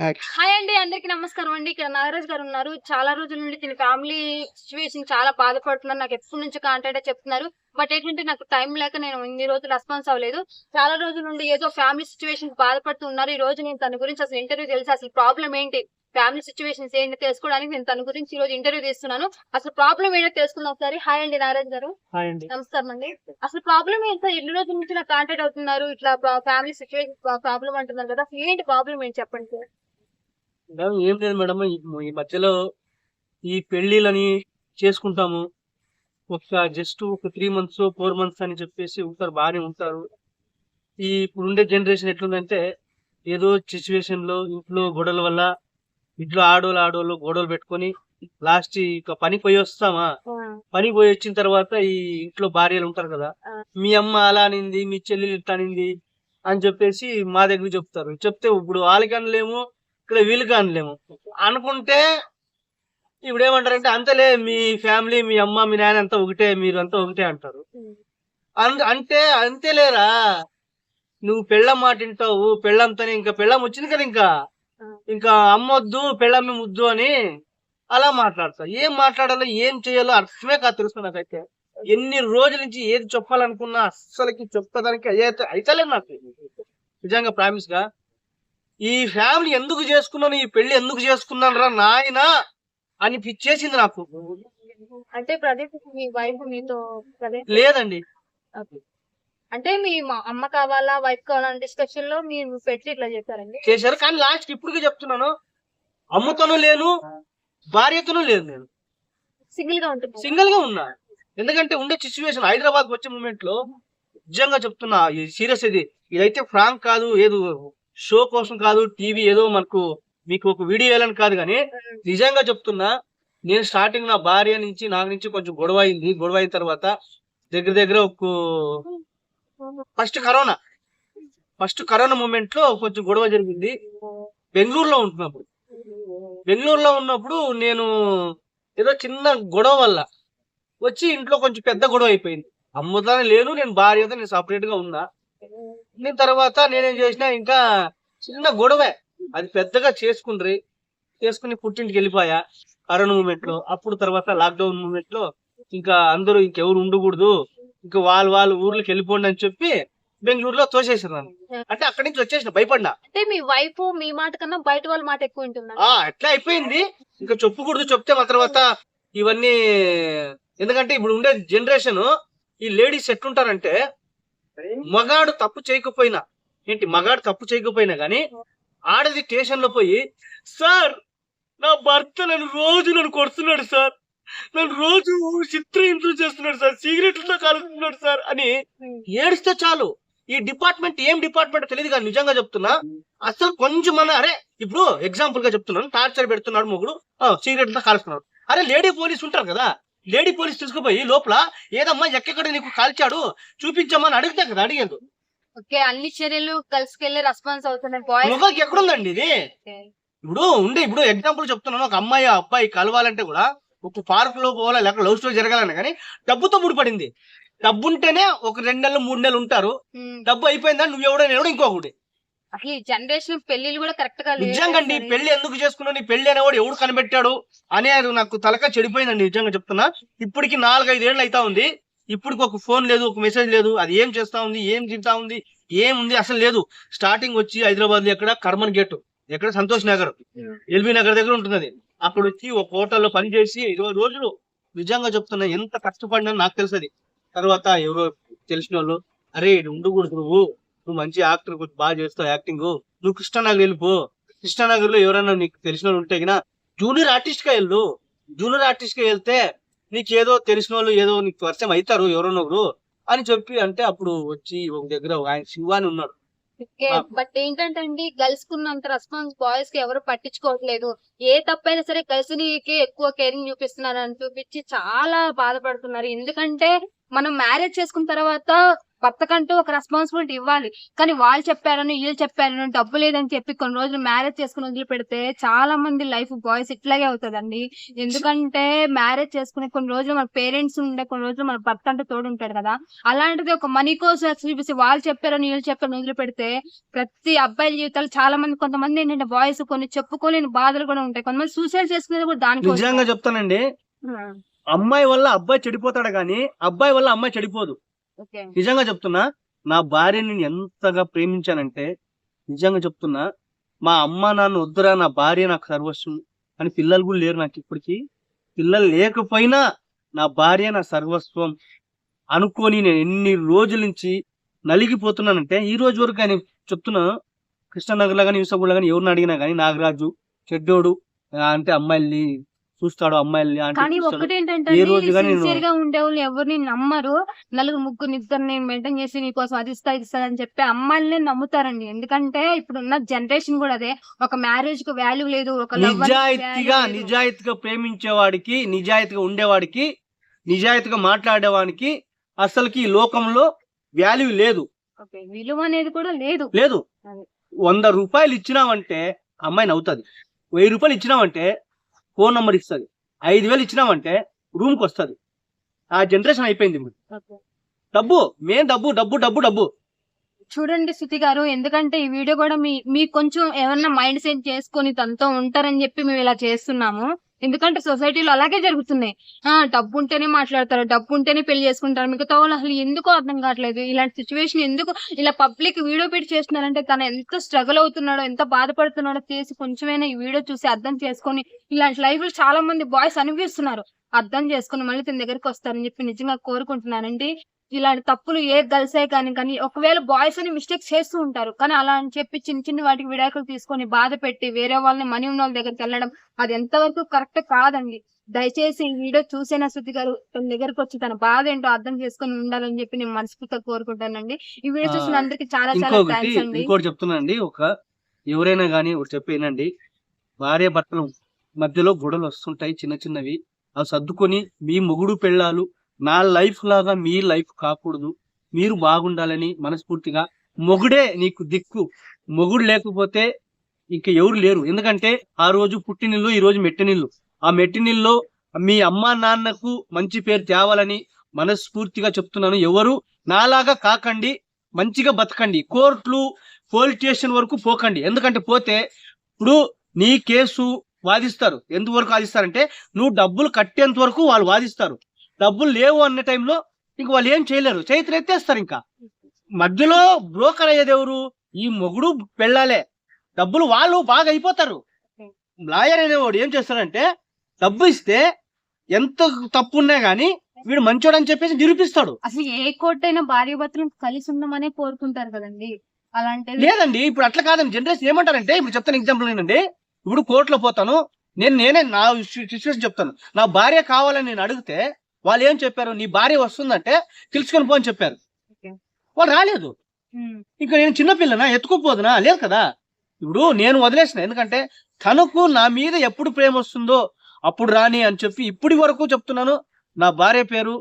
Hi అండి అందరికి నమస్కారం అండి. ఇక్కడ నాగరాజ్ గారు ఉన్నారు. చాలా రోజుల నుండి తిన ఫ్యామిలీ సిచ్యువేషన్ చాలా బాధపడుతున్నారు. నాకు ఎప్పటి నుంచి కాంటాక్ట్ చెప్తున్నారు. బట్ ఏంటంటే నాకు టైం లేక నేను ఇన్ని రోజులు రెస్పాన్స్ అవ్వలేదు. చాలా రోజుల నుండి ఏదో ఫ్యామిలీ సిచ్యువేషన్ బాధపడుతున్నారు ఈ రోజు నేను తన గురించి అసలు ఇంటర్వ్యూ తెలిసి అసలు ప్రాబ్లం ఏంటి? ఫ్యామిలీ సిచ్యువేషన్స్ ఏంటి? తెలుసుకోవడానికి నేను తన గురించి ఈ రోజు ఇంటర్వ్యూ తీస్తున్నాను. అసలు ప్రాబ్లం ఏంటో తెలుసుకుందాం ఒకసారి. హాయ్ అండి నాగరాజ్ గారు. హాయ్ అండి. నమస్కారం అండి. అసలు ప్రాబ్లం ఏంటో ఎన్ని రోజుల నుంచి నాకు కాంటాక్ట్ అవుతున్నారు? ఇట్లా ఫ్యామిలీ సిచ్యువేషన్ ప్రాబ్లం అంటున్నారు కదా. అసలు ఏంటి ప్రాబ్లం ఏంటి చెప్పండి సార్? మేడం ఏం లేదు మేడం. ఈ- మధ్యలో ఈ పెళ్ళిలని చేసుకుంటాము. ఒక జస్ట్ ఒక త్రీ మంత్స్ ఫోర్ మంత్స్ అని చెప్పేసి ఉంటారు బాగానే ఉంటారు. ఈ ఇప్పుడు ఉండే జనరేషన్ ఎట్లుందంటే ఏదో సిచ్యువేషన్లో ఇంట్లో గొడవల వల్ల ఇంట్లో ఆడోళ్ళు ఆడోళ్ళు గొడవలు పెట్టుకొని లాస్ట్ ఇక పని పోయి వస్తామా? పని పోయి వచ్చిన తర్వాత ఈ ఇంట్లో భార్యలు ఉంటారు కదా. మీ అమ్మ అలా అనింది మీ చెల్లి ఇట్లా అనింది అని చెప్పేసి మా దగ్గర చెప్తారు. చెప్తే ఇప్పుడు వాళ్ళకి అనలేము ఇక్కడ వీళ్ళకి అనలేము అనుకుంటే ఇప్పుడు ఏమంటారంటే అంతలే మీ ఫ్యామిలీ మీ అమ్మ మీ నాయన అంతా ఒకటే మీరు అంతా ఒకటే అంటారు. అంటే అంతేలేరా? నువ్వు పెళ్ళం మాట వింటావు పెళ్ళంతని ఇంకా పెళ్ళం వచ్చింది కదా ఇంకా. ఇంకా అమ్మొద్దు పెళ్ళమ్మి ముద్దు అని అలా మాట్లాడతా ఏం మాట్లాడాలో ఏం చేయాలో అర్థమే కాదు తెలుసు నాకైతే. ఎన్ని రోజుల నుంచి ఏది చెప్పాలనుకున్నా అస్సలకి చెప్పడానికి అయితే అయితలేదు నాకు. నిజంగా ప్రామిస్గా ఈ ఫ్యామిలీ ఎందుకు చేసుకున్నాను ఈ పెళ్ళి ఎందుకు చేసుకున్నాను రా నాయనా అని పిచ్చేసింది నాకు. అంటే ప్రదీప్ మీ వైఫ్ మీతో లేదండి. అంటే మీ మా- అమ్మ కావాలా వైఫ్ కావాలా డిస్కషన్లో మీరు పెట్టి ఇట్లా చెప్పారండి చేశారు. కానీ లాస్ట్ ఇప్పటికే చెప్తున్నాను. అమ్మతోనూ లేను భార్యతోనూ లేదు నేను. సింగిల్గా ఉంటుంది సింగిల్గా ఉన్నా. ఎందుకంటే ఉండే సిచ్యువేషన్ హైదరాబాద్ వచ్చే మూమెంట్లో నిజంగా చెప్తున్నా సీరియస్ ఇది. ఇదైతే ఫ్రాంక్ కాదు ఏదో షో కోసం కాదు టీవీ ఏదో మనకు మీకు ఒక వీడియో వేయాలని కాదు కానీ నిజంగా చెప్తున్నా నేను స్టార్టింగ్ నా భార్య నుంచి నాకు నుంచి కొంచెం గొడవ అయింది. గొడవ అయిన తర్వాత దగ్గర దగ్గర ఒక ఫస్ట్ కరోనా. ఫస్ట్ కరోనా మూమెంట్లో కొంచెం గొడవ జరిగింది. బెంగళూరులో ఉంటున్నప్పుడు. బెంగళూరులో ఉన్నప్పుడు నేను ఏదో చిన్న గొడవ వల్ల వచ్చి ఇంట్లో కొంచెం పెద్ద గొడవ అయిపోయింది. అమ్ముతానే లేను నేను భార్యతో నేను సపరేట్గా ఉన్నా. దీని తర్వాత నేనేం చేసిన ఇంకా చిన్న గొడవే. అది పెద్దగా చేసుకుండ్రి. చేసుకుని పుట్టింటికి వెళ్ళిపోయా కరోనా మూమెంట్లో. అప్పుడు తర్వాత లాక్డౌన్ మూమెంట్లో ఇంకా అందరూ ఇంకెవరు ఉండకూడదు. ఇంకా వాళ్ళు వాళ్ళు ఊర్లోకి వెళ్ళిపోండి అని చెప్పి బెంగళూరులో తోసేసారు నన్ను. అంటే అక్కడి నుంచి వచ్చేసిన భయపడినా అంటే మీ వైఫ్ మీ మాట కన్నా బయట వాళ్ళ మాట ఎక్కువ ఉంటుందా అట్లా అయిపోయింది. ఇంకా చెప్పకూడదు చెప్తే మా తర్వాత ఇవన్నీ ఎందుకంటే ఇప్పుడు ఉండే జనరేషన్ ఈ లేడీస్ ఎట్లుంటారంటే మగాడు తప్పు చేయకపోయినా ఏంటి మగాడు తప్పు చేయకపోయినా గాని ఆడది స్టేషన్లో పోయి సార్ నా భర్త నన్ను రోజు నన్ను కొడుతున్నాడు సార్. నన్ను రోజు చిత్ర ఇంట్లో చేస్తున్నాడు సార్. సిగరెట్లతో కాలుస్తున్నాడు సార్ అని ఏడిస్తే చాలు. ఈ డిపార్ట్మెంట్ ఏం డిపార్ట్మెంట్ తెలియదు కానీ నిజంగా చెప్తున్నా. అసలు కొంచెం మన అరే ఇప్పుడు ఎగ్జాంపుల్గా చెప్తున్నాను. టార్చర్ పెడుతున్నాడు మొగుడు. సిగరెట్లతో కాలుస్తున్నాడు అరే లేడీ పోలీస్ ఉంటారు కదా. లేడీ పోలీస్ తీసుకుపోయి లోపల ఏదమ్మా ఎక్కడ నీకు కాల్చాడు? చూపించమని అడిగితే కదా అడిగేది ఓకే అన్ని చర్యలు కలిసికెళ్ళి రెస్పాన్స్ అవుతున్నాయి బాయ్స్ ఎక్కడుందండి ఇది? ఇప్పుడు ఉండే ఇప్పుడు ఎగ్జాంపుల్ చెప్తున్నాను. ఒక అమ్మాయి ఆ అబ్బాయి కలవాలంటే కూడా ఒక పార్క్లో పోవాలా లేక లవ్ స్టోరీ జరగాలన్నా కానీ డబ్బుతో ముడిపడింది. డబ్బు ఉంటేనే ఒక రెండు నెలలు మూడు నెలలు ఉంటారు. డబ్బు అయిపోయిందా? నువ్వు ఎవడో నేను ఇంకొకటి అసలు ఈ జనరేషన్ పెళ్ళిళ్ళు కూడా కరెక్ట్గా నిజంగా అండి. పెళ్ళి ఎందుకు చేసుకున్నావు? నీ పెళ్ళి అనేవాడు ఎవడు కనిపెట్టాడు? అనేది నాకు తలక చెడిపోయిందండి నిజంగా చెప్తున్నా. ఇప్పటికి నాలుగైదు ఏళ్ళు అయితా ఉంది. ఇప్పటికి ఒక ఫోన్ లేదు ఒక మెసేజ్ లేదు. అది ఏం చేస్తా ఉంది? ఏం తింటా ఉంది? ఏముంది అసలు లేదు. స్టార్టింగ్ వచ్చి హైదరాబాద్లో ఎక్కడ? కర్మన్ గేట్. ఎక్కడ? సంతోష్ నగర్. ఉమ్. ఎల్బీ నగర్ దగ్గర ఉంటుంది అది. అక్కడ వచ్చి ఒక హోటల్లో పని చేసి ఇరవై రోజులు నిజంగా చెప్తున్నా ఎంత కష్టపడినా నాకు తెలుసది తర్వాత ఎవరో తెలిసిన వాళ్ళు అరే ఉండకూడదు నువ్వు. నువ్వు మంచి యాక్టర్ కొంచెం బాగా చేస్తావు యాక్టింగ్. నువ్వు కృష్ణానగర్ వెళ్ళిపో. కృష్ణానగర్లో ఎవరైనా నీకు తెలిసిన వాళ్ళు ఉంటే గినా జూనియర్ ఆర్టిస్ట్గా వెళ్ళు. జూనియర్ ఆర్టిస్ట్గా వెళ్తే నీకు ఏదో తెలిసిన వాళ్ళు ఏదో నీకు పరిచయం అవుతారు ఎవరన్నా ఒకరు అని చెప్పి అంటే అప్పుడు వచ్చి ఒక దగ్గర ఆయన శివ అని ఉన్నాడు. బట్ ఏంటంటే అండి గర్ల్స్ కున్నంత రెస్పాన్స్ బాయ్స్కి ఎవరు పట్టించుకోవట్లేదు. ఏ తప్పైనా సరే గర్ల్స్కి ఎక్కువ కేరింగ్ చూపిస్తున్నారు అని చూపించి చాలా బాధపడుతున్నారు. ఎందుకంటే మనం మ్యారేజ్ చేసుకున్న తర్వాత భర్తకంటూ ఒక రెస్పాన్సిబిలిటీ ఇవ్వాలి. కానీ వాళ్ళు చెప్పారని వీళ్ళు చెప్పారని డబ్బు లేదని చెప్పి కొన్ని రోజులు మ్యారేజ్ చేసుకుని వదిలి పెడితే చాలా మంది లైఫ్ బాయ్స్ ఇట్లాగే అవుతుందండి. ఎందుకంటే మ్యారేజ్ చేసుకునే కొన్ని రోజులు మన పేరెంట్స్ ఉండే కొన్ని రోజులు మన భర్త అంటే తోడు ఉంటాడు కదా. అలాంటిది ఒక మనీ కోసం చూపిస్తే వాళ్ళు చెప్పారని వీళ్ళు చెప్పారని వదిలి పెడితే ప్రతి అబ్బాయిల జీవితాలు చాలా మంది కొంతమంది ఏంటంటే బాయ్స్ కొన్ని చెప్పుకోలేని బాధలు కూడా ఉంటాయి. కొంతమంది సూసైడ్ చేసుకునేది కూడా నిజంగా చెప్తానండి. అమ్మాయి వల్ల అబ్బాయి చెడిపోతాడు కానీ అబ్బాయి వల్ల అమ్మాయి చెడిపోదు. నిజంగా చెప్తున్నా నా భార్యని నేను ఎంతగా ప్రేమించానంటే నిజంగా చెప్తున్నా మా అమ్మ నాన్న వద్దురా నా భార్య నాకు సర్వస్వం అని పిల్లలు కూడా లేరు నాకు ఇప్పటికీ. పిల్లలు లేకపోయినా నా భార్య నా సర్వస్వం అనుకొని నేను ఎన్ని రోజుల నుంచి నలిగిపోతున్నానంటే ఈ రోజు వరకు ఆయన చెప్తున్నా కృష్ణనగర్లో కానీ యూసఫ్లో కానీ ఎవరిని అడిగినా కానీ నాగరాజు చెడ్డోడు అంటే అమ్మాయిల్ని చూస్తాడు అమ్మాయిల్ని అంటే కానీ. ఒక్కటి ఏంటంటే సిన్సియర్గా ఉండేవాళ్ళు ఎవరిని నమ్మరు. నలుగురు ముగ్గురు ఇద్దరు నేను మెయింటైన్ చేసి నీకోసం అది ఇస్తా ఇస్తా అని చెప్పి అమ్మాయిలనే నమ్ముతారండి. ఎందుకంటే ఇప్పుడు ఉన్న జనరేషన్ కూడా అదే. ఒక మ్యారేజ్కు వాల్యూ లేదు ఒక నిజాయితీగా. నిజాయితీగా ప్రేమించేవాడికి నిజాయితీగా ఉండేవాడికి నిజాయితీగా మాట్లాడేవాడికి అసలుకి ఈ లోకంలో వాల్యూ లేదు. విలువ అనేది కూడా లేదు. లేదు. వంద రూపాయలు ఇచ్చినావంటే అమ్మాయి నవ్వుతుంది. వెయ్యి రూపాయలు ఇచ్చినావంటే ఫోన్ నంబర్ ఇస్తుంది. ఐదు వేలు ఇచ్చినావంటే రూమ్కి వస్తుంది. ఆ జనరేషన్ అయిపోయింది ఇప్పుడు. డబ్బు మెయిన్ డబ్బు డబ్బు డబ్బు డబ్బు. చూడండి శృతి గారు ఎందుకంటే ఈ వీడియో కూడా మీ మీకు కొంచెం ఏమన్నా మైండ్ సెట్ చేసుకొని తనతో ఉంటారని చెప్పి మేము ఇలా చేస్తున్నాము. ఎందుకంటే సొసైటీలో అలాగే జరుగుతున్నాయి. ఆ డబ్బు ఉంటేనే మాట్లాడతారు డబ్బు ఉంటేనే పెళ్ళి చేసుకుంటారు. మిగతా వాళ్ళు అసలు ఎందుకు అర్థం కావట్లేదు. ఇలాంటి సిచ్యువేషన్ ఎందుకు ఇలా పబ్లిక్ వీడియో పెట్టి చేస్తున్నారంటే తను ఎంత స్ట్రగుల్ అవుతున్నాడో ఎంత బాధపడుతున్నాడో చేసి కొంచెమైనా ఈ వీడియో చూసి అర్థం చేసుకొని ఇలాంటి లైఫ్ చాలా మంది బాయ్స్ అనిపిస్తున్నారు. అర్థం చేసుకుని మళ్ళీ తన దగ్గరికి వస్తారని చెప్పి నిజంగా కోరుకుంటున్నానండి. ఇలాంటి తప్పులు ఏ గర్ల్సే కానీ కానీ ఒకవేళ బాయ్స్ అని మిస్టేక్స్ చేస్తూ ఉంటారు. కానీ అలా అని చెప్పి చిన్న చిన్న వాటికి విడాకులు తీసుకొని బాధ పెట్టి వేరే వాళ్ళని మనీ ఉన్న వాళ్ళ దగ్గరికి వెళ్ళడం అది ఎంతవరకు కరెక్ట్ కాదండి. దయచేసి ఈ వీడియో చూసేనా శృతి గారు? తన దగ్గరకు వచ్చి తన బాధ ఏంటో అర్థం చేసుకొని ఉండాలని చెప్పి నేను మనస్ఫూర్తిగా కోరుకుంటానండి. ఈ వీడియో చూసిన అందరికి చాలా చాలా థ్యాంక్స్ అండి. ఇంకోటి చెప్తున్నానండి. ఒక ఎవరైనా కానీ ఒకటి చెప్పేనండి భార్య భర్తల మధ్యలో గొడవలు వస్తుంటాయి చిన్న చిన్నవి. అవి సర్దుకొని మీ మొగుడు పెళ్ళాలు నా లైఫ్ లాగా మీ లైఫ్ కాకూడదు. మీరు బాగుండాలని మనస్ఫూర్తిగా మొగుడే నీకు దిక్కు. మొగుడు లేకపోతే ఇంక ఎవరు లేరు. ఎందుకంటే ఆ రోజు పుట్టినిల్లు ఈ రోజు మెట్టినిల్లు. ఆ మెట్టినిల్లో మీ అమ్మా నాన్నకు మంచి పేరు తేవాలని మనస్ఫూర్తిగా చెప్తున్నాను. ఎవరు? నాలాగా కాకండి. మంచిగా బతకండి. కోర్టులు పోలీస్ స్టేషన్ వరకు పోకండి. ఎందుకంటే పోతే ఇప్పుడు నీ కేసు వాదిస్తారు. ఎంతవరకు వాదిస్తారంటే నువ్వు డబ్బులు కట్టేంత వరకు వాళ్ళు వాదిస్తారు. డబ్బులు లేవు అన్న టైంలో ఇంక వాళ్ళు ఏం చేయలేరు. చేతులు ఎత్తేస్తారు ఇంకా. మధ్యలో బ్రోకర్ అయ్యేది ఎవరు? ఈ మొగుడు పెళ్ళాలే. డబ్బులు వాళ్ళు బాగా అయిపోతారు. లాయర్ అనేవాడు ఏం చేస్తాడంటే డబ్బు ఇస్తే ఎంత తప్పు ఉన్నా గానీ వీడు మంచోడు అని చెప్పేసి నిరూపిస్తాడు. అసలు ఏ కోర్టు అయినా భార్య భర్తలు కలిసి ఉండమనే కోరుకుంటారు కదండి. అలాంటిది లేదండి ఇప్పుడు అట్లా కాదండి. జనరేషన్ ఏమంటారంటే ఇప్పుడు చెప్తాను ఎగ్జాంపుల్ ఏంటంటే ఇప్పుడు కోర్టులో పోతాను నేను నేనే నా సిచ్యువేషన్ చెప్తాను. నా భార్య కావాలని నేను అడిగితే వాళ్ళు ఏం చెప్పారు? నీ భార్య వస్తుందంటే తెలుసుకొని పో అని చెప్పారు. వాళ్ళు రాలేదు. ఇంకా నేను చిన్నపిల్లనా ఎత్తుకోపోదునా? లేదు కదా. ఇప్పుడు నేను వదిలేసిన. ఎందుకంటే తనకు నా మీద ఎప్పుడు ప్రేమ వస్తుందో అప్పుడు రాని అని చెప్పి ఇప్పటి వరకు చెప్తున్నాను. నా భార్య పేరు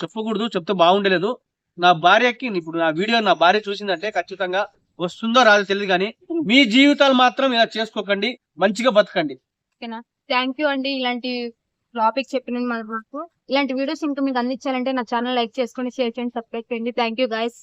చెప్పకూడదు చెప్తే బాగుండలేదు. నా భార్యకి ఇప్పుడు నా వీడియో నా భార్య చూసిందంటే ఖచ్చితంగా వస్తుందో రాదో తెలియదు కానీ మీ జీవితాలు మాత్రం ఇలా చేసుకోకండి. మంచిగా బతకండి. థ్యాంక్ యూ అండి ఇలాంటి టాపిక్ చెప్పిన మనకు ఇలాంటి వీడియోస్ ఇంకా మీకు అందించాలంటే నా ఛానల్ లైక్ చేసుకొని షేర్ చేయండి సబ్స్క్రైబ్ చేయండి. Thank you guys